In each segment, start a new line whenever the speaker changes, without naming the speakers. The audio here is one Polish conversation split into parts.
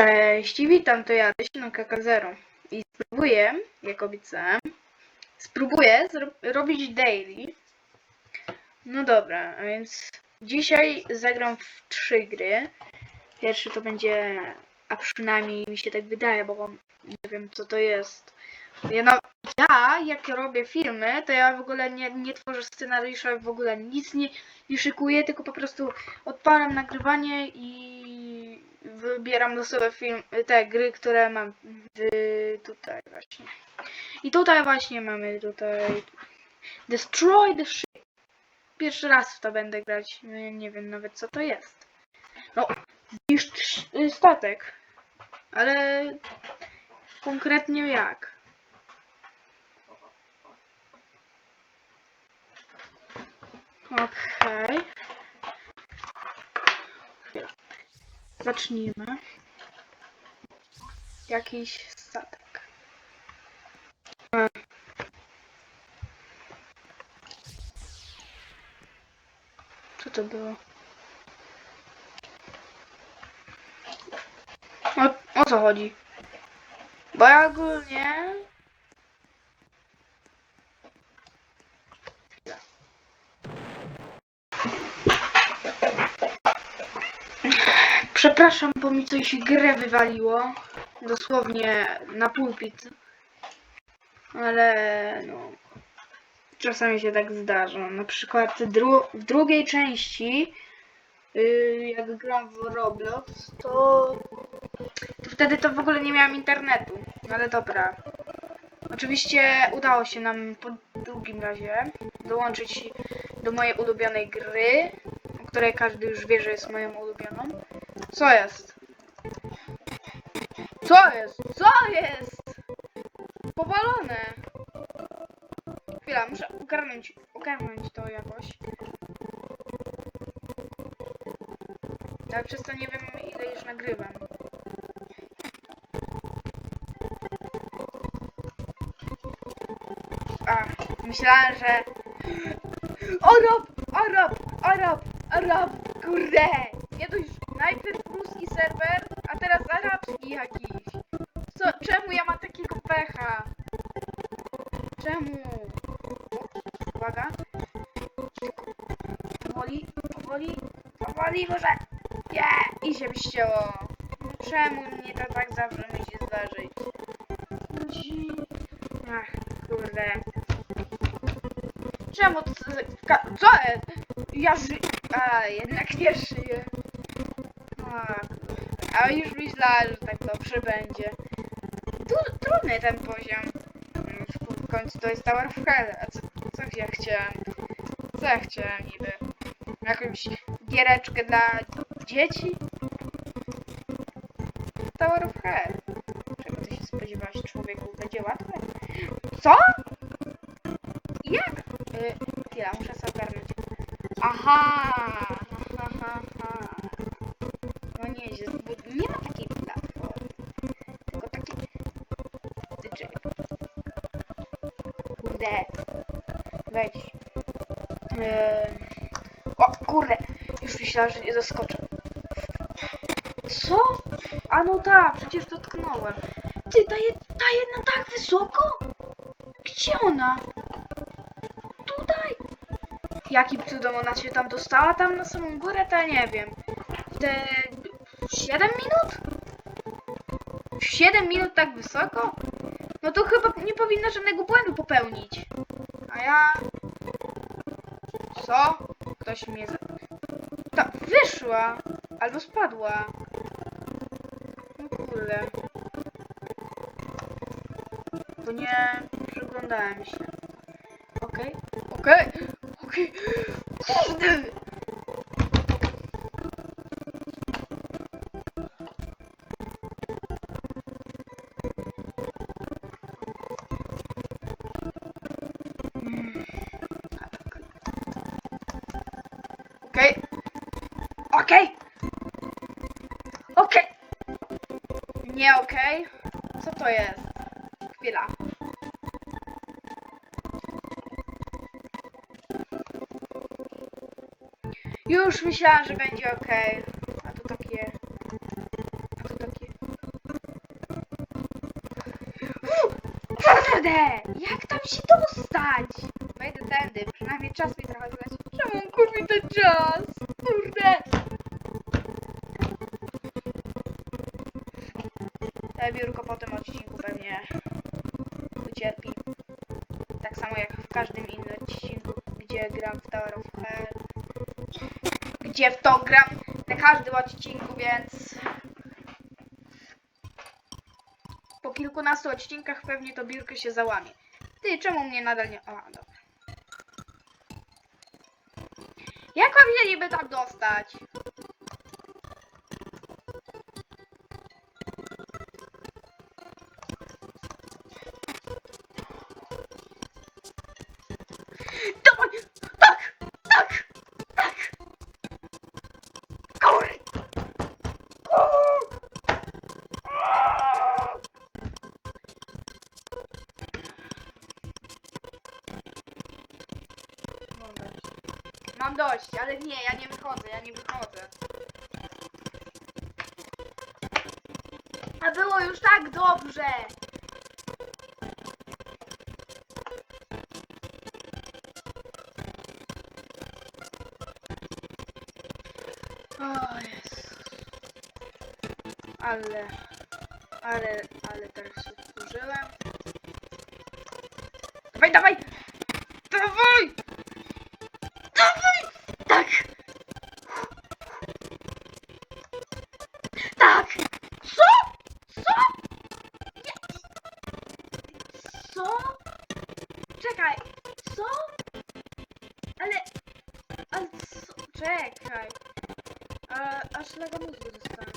Cześć, witam, to ja, na KK0 i spróbuję, jak obiecałem, spróbuję robić daily. No dobra, a więc dzisiaj zagram w trzy gry. Pierwszy to będzie, a przynajmniej mi się tak wydaje, bo nie wiem co to jest. Ja, no, ja jak robię filmy, to ja w ogóle nie, nie tworzę scenariusza, w ogóle nic nie, nie szykuję, tylko po prostu odpalam nagrywanie i wybieram losowe film, te gry, które mam w, tutaj właśnie. I tutaj właśnie mamy tutaj Destroy the Ship. Pierwszy raz w to będę grać, nie, nie wiem nawet co to jest. No, zniszcz y, statek, ale konkretnie jak? Okej. Chwila. Zacznijmy. Jakiś statek. E. Co to było? O, o co chodzi? Bo ja ogólnie... Przepraszam, bo mi coś grę wywaliło. Dosłownie na pulpit. Ale no. Czasami się tak zdarza. Na przykład dru w drugiej części, yy, jak gram w Roblox, to, to wtedy to w ogóle nie miałam internetu. Ale dobra. Oczywiście udało się nam po drugim razie dołączyć do mojej ulubionej gry, o której każdy już wie, że jest moją ulubioną. Co jest? Co jest? Co jest? Powalone. Chwila, muszę ogarnąć, ogarnąć to jakoś. Ale przez to nie wiem ile już nagrywam. A, myślałem, że... Arab! Arab! Arab! Arab! Kurde! Nie dość najpierw ruski serwer, a teraz arabski jakiś. Co? Czemu ja mam takiego pecha? Czemu? Uwaga. Powoli, powoli, powoli może. Nie! I się wścięło. Czemu mnie to tak zawsze musi zdarzyć? Ach, kurde. Czemu to... Co? Ja ży... A, jednak nie żyję. A, a już myślałem, że tak dobrze będzie. Tu, trudny ten poziom. Mm, W końcu to jest Tower of Hell. A co, co ja chciałem? Co ja chciałem niby? Jakąś giereczkę dla dzieci? Tower of Hell. Czego ty się spodziewałeś, człowieku? Będzie łatwe? Co? Jak? Y, chwila, muszę sobie ogarnąć. Aha! Nie, ma takiej platformy. Tylko taki... Ty czekaj. Kurde. Wejdź. Eee... O, kurde. Już myślałem, że nie zaskoczę. Co? A no tak, przecież dotknąłem. Ty, ta, je, ta jedna tak wysoko? Gdzie ona? Tutaj. Jakim cudem ona się tam dostała tam na samą górę, to ja nie wiem. Te 7 minut? 7 minut tak wysoko? No to chyba nie powinna żadnego błędu popełnić. A ja... Co? Ktoś mnie... Za... Ta, wyszła! Albo spadła. No kurde. Bo nie przyglądałem się. Okej, okej, okej. Kurde! Okej. Okej? Okay? Okej. Okay. Nie okej. Okay. Co to jest? Chwila. Już myślałam, że będzie okej. Okay. A to takie... A to takie... Kurde! Jak tam się dostać? Wejdę tędy, przynajmniej czas mi trochę zleci. Czemu kurwa ten czas? Kurde! Te biurko po tym odcinku pewnie ucierpi. Tak samo jak w każdym innym odcinku, gdzie gram w Tower of Hell. Gdzie w to gram na każdym odcinku, więc... Po kilkunastu odcinkach pewnie to biurko się załamie. Ty, czemu mnie nadal nie... A, dobra. Jak mam się tam dostać? Mam dość, ale nie, ja nie wychodzę, ja nie wychodzę. A było już tak dobrze! O Jezus. Ale, ale, ale teraz się wkurzyłem. Dawaj, dawaj! Dawaj! Czekaj. A, aż lega mózgu dostałem.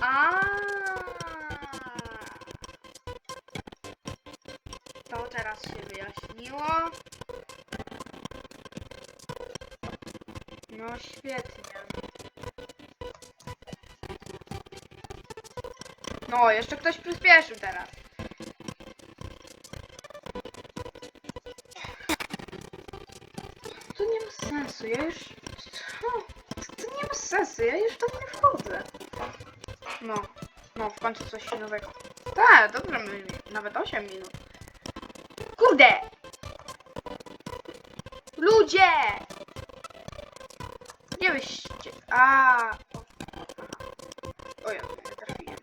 A. To teraz się wyjaśniło. No świetnie. No, jeszcze ktoś przyspieszył teraz. To nie ma sensu, ja już... Co? To nie ma sensu, ja już tam nie wchodzę. No, no, w końcu coś nowego. Tak, dobrze, my- nawet 8 minut. Kurde! Ludzie! Nie byście... A. O ja nie trafiłem.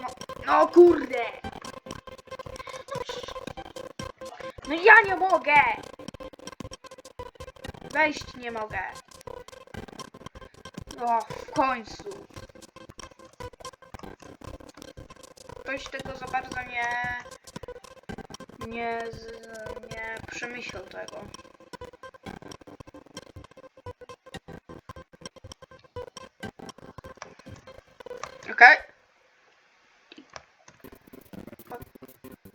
No, no kurde! Ja nie mogę! Wejść nie mogę. O, w końcu. Ktoś tego za bardzo nie... Nie, nie przemyślał tego. Okej. O,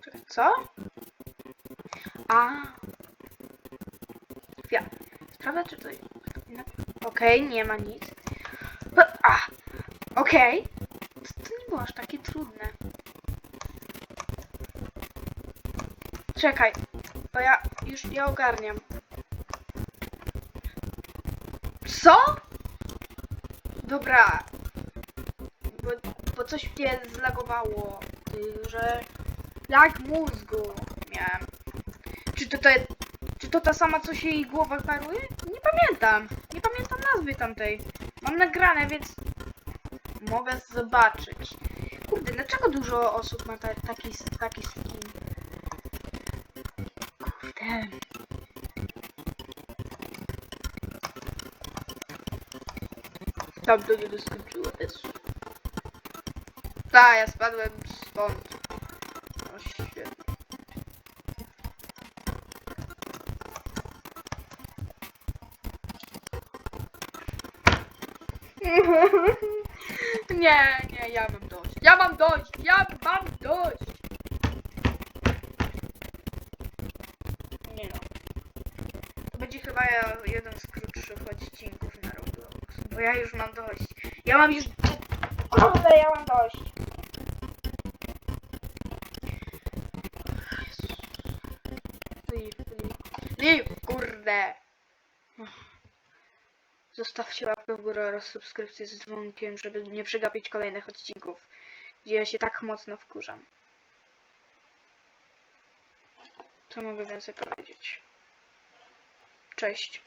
Czekaj, co? A. Ja. Sprawdzę, czy to... Okej, nie ma nic. Okej. To, to nie było aż takie trudne. Czekaj. Bo ja już nie ogarniam. Co? Dobra. Bo, bo coś mnie zlagowało. y, Że lag mózgu miałem. Czy to, to, czy to ta sama, co się jej głowa paruje? Nie pamiętam. Nie pamiętam nazwy tamtej. Mam nagrane, więc mogę zobaczyć. Kurde, dlaczego dużo osób ma ta, taki, taki skin? Kurde. Tam to nie skończyło też. Tak, ja spadłem stąd. Nie, nie, ja mam dość. Ja mam dość! Ja mam dość! Nie no. To będzie chyba ja- jeden z krótszych odcinków na Roblox. Bo ja już mam dość. Ja mam już... Kurde, ja mam dość. Leave, leave. Leave, kurde. Zostawcie łapkę w górę oraz subskrypcję z dzwonkiem, żeby nie przegapić kolejnych odcinków, gdzie ja się tak mocno wkurzam. Co mogę więcej powiedzieć? Cześć.